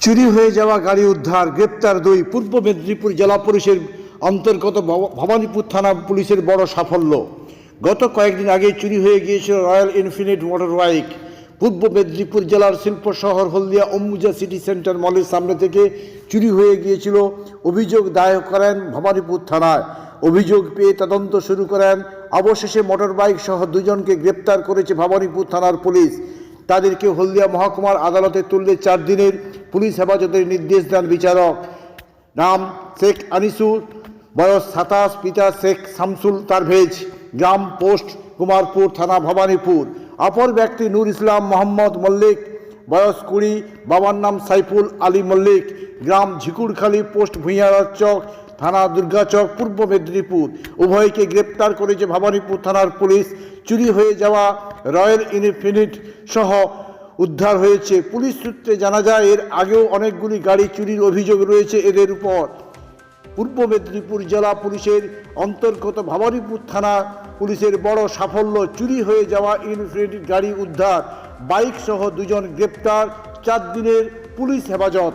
চুরি হয়ে যাওয়া গাড়ি উদ্ধার, গ্রেপ্তার দুই পূর্ব মেদিনীপুর জেলা পুলিশের অন্তর্গত ভব- ভবানীপুর থানা পুলিশের বড় সাফল্য। গত কয়েকদিন আগে চুরি হয়ে গিয়েছিল রয়্যাল ইনফিনিট মোটর বাইক। পূর্ব মেদিনীপুর জেলার শিল্প শহর হলদিয়া অম্বুজা সিটি সেন্টার মলের সামনে থেকে চুরি হয়ে গিয়েছিল অভিযোগ দায়ের করেন ভবানীপুর থানায়। অভিযোগ পেয়ে তদন্ত শুরু করেন। অবশেষে মোটর বাইক সহ দুজনকে গ্রেপ্তার করেছে ভবানীপুর থানার পুলিশ। তাদেরকে হলদিয়া মহকুমার আদালতে তুললে চার দিনের পুলিশ হেফাজতের নির্দেশ দেন বিচারক। নাম শেখ আনিসুর, বয়স সাতাশ, পিতা শেখ শামসুল তারভেজ, গ্রাম পোস্ট, কুমারপুর থানা ভবানীপুর। অপর ব্যক্তি নূর ইসলাম মোহাম্মদ মল্লিক, বয়স কুড়ি, বাবার নাম সাইফুল আলী মল্লিক। গ্রাম ঝিকুরখালী পোস্ট ভূঁইয়ার চক, থানা দুর্গাচক পূর্ব মেদিনীপুর। উভয়কে গ্রেপ্তার করেছে ভবানীপুর থানার পুলিশ। চুরি হয়ে যাওয়া রয়্যাল ইনফিনিট সহ উদ্ধার হয়েছে। পুলিশ সূত্রে জানা যায়, এর আগেও অনেকগুলি গাড়ি চুরির অভিযোগ রয়েছে এদের উপর। পূর্ব মেদিনীপুর জেলা পুলিশের অন্তর্গত ভবানীপুর থানা পুলিশের বড় সাফল্য চুরি হয়ে যাওয়া ইনফিনিটি গাড়ি উদ্ধার। বাইক সহ দুজন গ্রেপ্তার, চার দিনের পুলিশ হেফাজত।